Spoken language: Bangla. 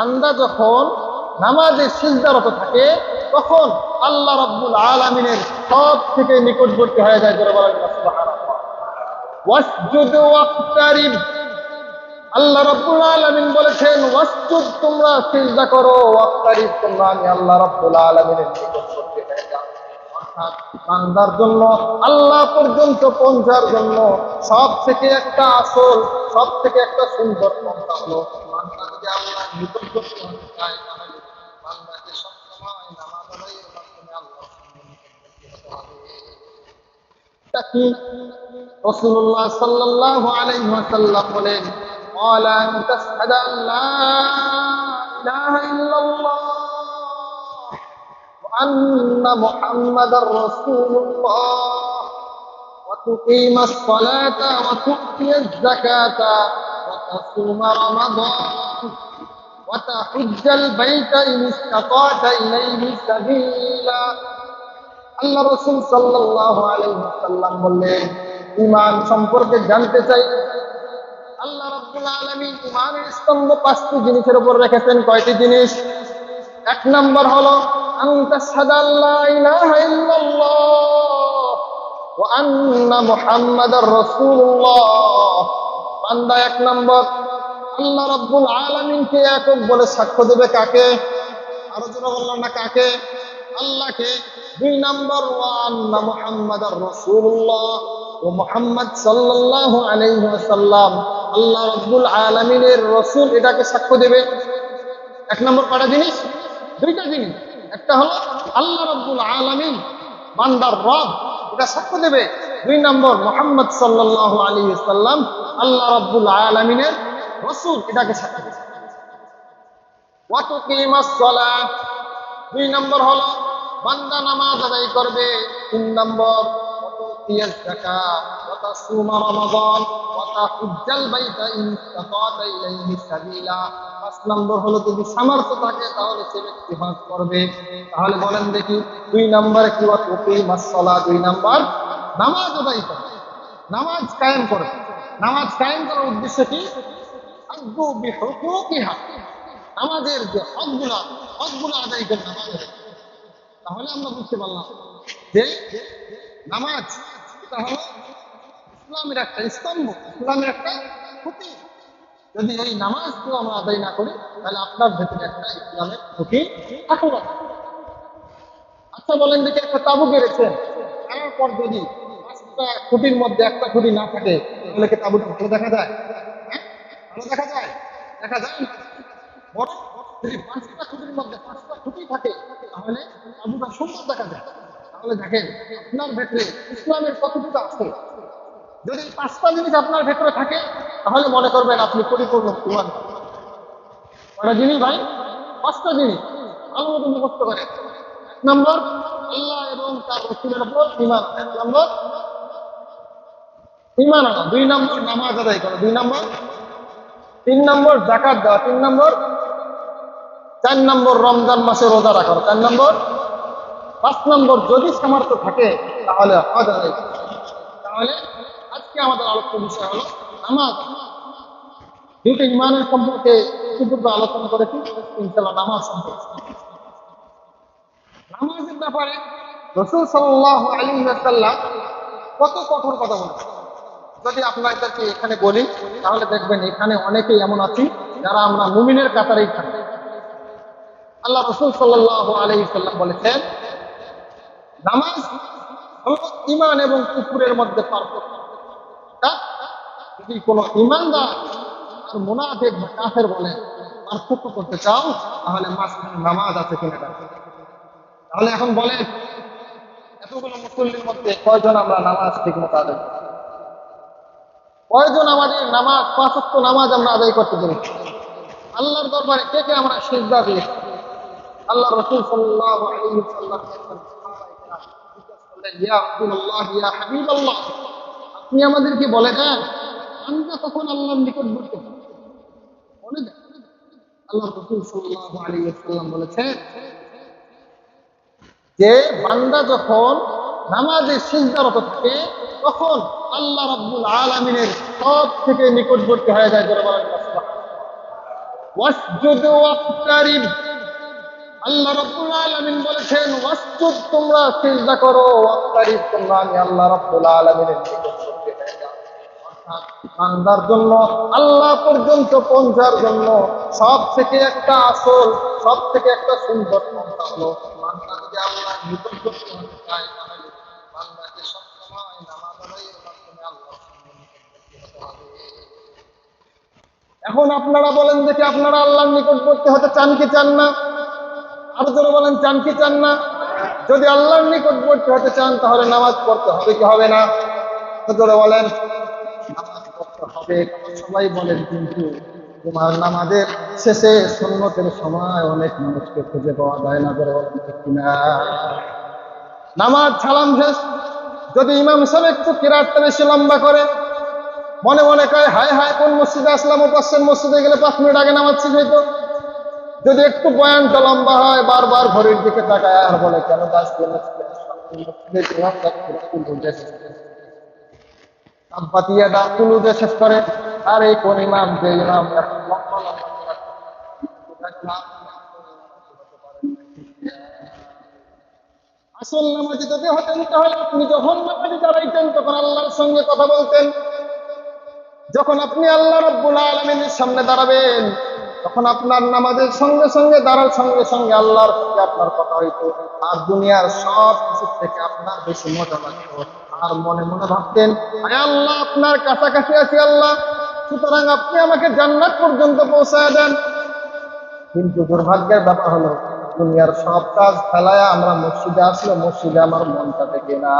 বান্দা যখন নামাজে সিজদারত থাকে, তখন আল্লাহ রাব্বুল আলামিনের সব থেকে নিকটবর্তী হয়ে যায় ওয়াক্তারিব। আল্লাহ রাব্বুল বলেছেন, ওয়াসজুদ, তোমরা সিজদা করো, ওয়াক্তারিব, তোমরা আমি আল্লাহ রাব্বুল আলামিনের নিকটবর্তী হয়ে বান্দার জন্য, আল্লাহ পর্যন্ত পৌঁছার জন্য সব থেকে একটা আসল সব থেকে একটা সুন্দর পন্থা হলো যদি আল্লাহর নিকটবর্তী হতে চায় তাহলে বান্দাকে সবসময় নামাজ আদায়ের মাধ্যমে আল্লাহর সামনে নিকটবর্তী হতে হবে এটা কি রাসূলুল্লাহ সাল্লাল্লাহু আলাইহি ওয়াসাল্লাম বলেন قال أن تشهد أن لا إله إلا الله وأن محمدا رسول الله وتقيم الصلاة وتؤتي الزكاة وتصوم رمضان وتحج البيت إن استطعت إليه سبيلا আল্লাহ রসুল সাল্লাহ আলাইসাল্লাম বললেন ইমান সম্পর্কে জানতে চাই আল্লাহ রাব্বুল আলামিন ইমানের স্তম্ভ পাঁচটি জিনিসের উপর রেখেছেন কয়টি জিনিস এক নম্বর হলো আনতা সাদাল্লা ইলাহা ইল্লাল্লাহ ওয়া আন্না মুহাম্মাদার রাসূলুল্লাহ বান্দা এক নম্বর আল্লাহ রাব্বুল আলামিনকে একক বলে সাক্ষ্য দেবে কাকে? আরও জোরে বললাম না কাকে? আল্লাহকে। দুই নম্বর, ওয়া আন্না মুহাম্মাদার রাসূলুল্লাহ। ও মুহাম্মদ সাল্লাল্লাহু আলাইহি ওয়াসাল্লাম। আল্লাহ রাব্বুল আলামিনের রাসূল এটাকে সাক্ষ্য দেবে। এক নম্বর কটা জিনিস? দুইটা জিনিস। একটা হলো আল্লাহ রাব্বুল আলামিন, বান্দার রব, এটা সাক্ষ্য দেবে। দুই নম্বর, মোহাম্মদ সাল্লাল্লাহু আলাইহি ওয়াসাল্লাম, আল্লাহ রাব্বুল আলামিনের রসুল এটাকে দুই নম্বর হল, বান্দা নামাজ আদায় করবে। তিন নম্বর নামাজ কায়েম করবে। নামাজ কায়েম করার উদ্দেশ্য কি? আমাদের যে হকগুলা, হকগুলো আদায় করে নামাজ। তাহলে আমরা বুঝতে পারলাম যে নামাজ এটা হলো ইসলামের একটা স্তম্ভ, ইসলামের একটা ক্ষতি যদি এই নামাজ কেউ আমরা আদায় না করি, তাহলে আপনার ভেতরে একটা ইসলামের ক্ষতি থাকবে আচ্ছা বলেন দেখি একটা তাবু গেড়েছেন তারপর যদি পাঁচটা খুঁটির মধ্যে একটা খুঁটি না থাকে, তাহলে কি তাবুটা ভালো দেখা যায়? ভালো দেখা যায়? দেখা যায় বরং যদি পাঁচটা খুঁটির মধ্যে পাঁচটা খুঁটি থাকে, তাহলে তাবুটা সুন্দর দেখা যায়। তাহলে দেখেন, আপনার ভেতরে ইসলামের কতটুকু আছে? যদি পাঁচটা জিনিস আপনার ভেতরে থাকে, তাহলে মনে করবেন আপনি পরিপূর্ণ ইমান কটা জিনিস ভাই? পাঁচটা জিনিস। ভালো মতো মুখস্থ করে। এক নম্বর, আল্লাহ এবং তার রসুলের উপর ইমান এক নম্বর ইমান আনা। দুই নম্বর, নামাজ আদায় করা। দুই নম্বর তিন নম্বর জাকাত দেওয়া, তিন নম্বর। চার নম্বর রমজান মাসে রোজা রাখা চার নম্বর। পাঁচ নম্বর যদি সামর্থ্য থাকে, তাহলে হজ আদায় তাহলে আজকে আমাদের আলোচ্য বিষয় হলো নামাজ। দুইটা ইমানের সম্পর্কে ইতিপূর্বে আলোচনা করেছি ইনশাল্লাহ নামাজ সম্পর্কে। নামাজের ব্যাপারে রসুল সাল্লাহ আলী কত কঠোর কথা বলেছে যদি আপনাদেরকে এখানে বলি, তাহলে দেখবেন এখানে অনেকেই এমন আছি যারা আমরা মুমিনের কাতারেই থাকি আল্লাহ রসুল সাল্লাহ আলী সাল্লাম বলেছেন, নামাজ হলো ইমান এবং কুকুরের মধ্যে পার্থক্য যদি কোনো ইমানদার আর মুনাফেক বা কাফের বলে, পার্থক্য করতে চাও, তাহলে মাঝখানে নামাজ আছে কিনা। তাহলে এখন বলেন, এতগুলো মুসল্লির মধ্যে কয়জন আমরা নামাজ ঠিক মতো আদায়? কয়জন আমাদের নামাজ পাঁচক্য নামাজ আমরা আদায় করতে পেরেছি আল্লাহর দরবারে কে কে আমরা সিজদা দিয়েছি আল্লাহ রসুল হাবিবাল্লাহ, আপনি আমাদেরকে বলে দেন, আমরা কখন আল্লাহর নিকটবর্তী? বলে দেন। আল্লাহ রসুল সাল্লাল্লাহু আলাইহি ওয়াসাল্লাম বলেছেন, যে বান্দা যখন নামাজে সিজদারত থাকে, তখন আল্লাহ রাব্বুল আলামিনের সব থেকে নিকটবর্তী হয়ে যায় আল্লাহ করো আল্লাহ জন্য, আল্লাহ পর্যন্ত পৌঁছার জন্য সব থেকে একটা আসল সব থেকে একটা সুন্দর পন্থা হলো আল্লাহর নিকটবর্তী হতে চায় এখন আপনারা বলেন দেখি আপনারা আল্লাহর নিকটবর্তী হতে চান কি চান না? আরও জোরে বলেন, চান কি চান না? যদি আল্লাহর নিকটবর্তী হতে চান, তাহলে নামাজ পড়তে হবে কি হবে না? বলেন। নামাজ পড়তে হবে সবাই বলেন কিন্তু তোমার নামাজের শেষে সুন্নতের সময় অনেক মানুষকে খুঁজে পাওয়া যায় না, জোরে বলেন কিনা? নামাজ ছালাম শেষ। যদি ইমাম সাহেব একটু কিরাতটা বেশি লম্বা করে মনে মনে কয়, হায় হায়, কোন মসজিদে আসলাম ও মসজিদে গেলে পাঁচ মিনিট আগে নামাজ শেষ হইতো। যদি একটু বয়ানটা লম্বা হয়, বারবার ঘড়ির দিকে তাকায়, আর বলে, কেন দাস আব্বাতিয়া দাম তুলুদে শেষ করে, আর এই কোন ইমাম যে ইমাম আসল নামাজি যদি হতেন তাহলে আপনি যখন নামাজি দাঁড়াইতেন তখন আল্লাহর সঙ্গে কথা বলতেন। যখন আপনি আল্লাহ রব্বুল আলমিনের সামনে দাঁড়াবেন, তখন আপনার নামাজের সঙ্গে সঙ্গে, দাঁড়ার সঙ্গে সঙ্গে আল্লাহর সঙ্গে আপনার কথা হইতো। আর দুনিয়ার সব কিছুর থেকে আপনার বেশি মজা লাগতো। আর মনে মনে ভাবতেন আল্লাহ, আপনার কাছাকাছি আছি আল্লাহ। সুতরাং আপনি আমাকে জান্নাত পর্যন্ত পৌঁছায় দেন। কিন্তু দুর্ভাগ্যের ব্যাপার হলো, দুনিয়ার সব কাজ ফেলায় আমরা মসজিদে আসলে মসজিদে আমার মনটা থেকে না।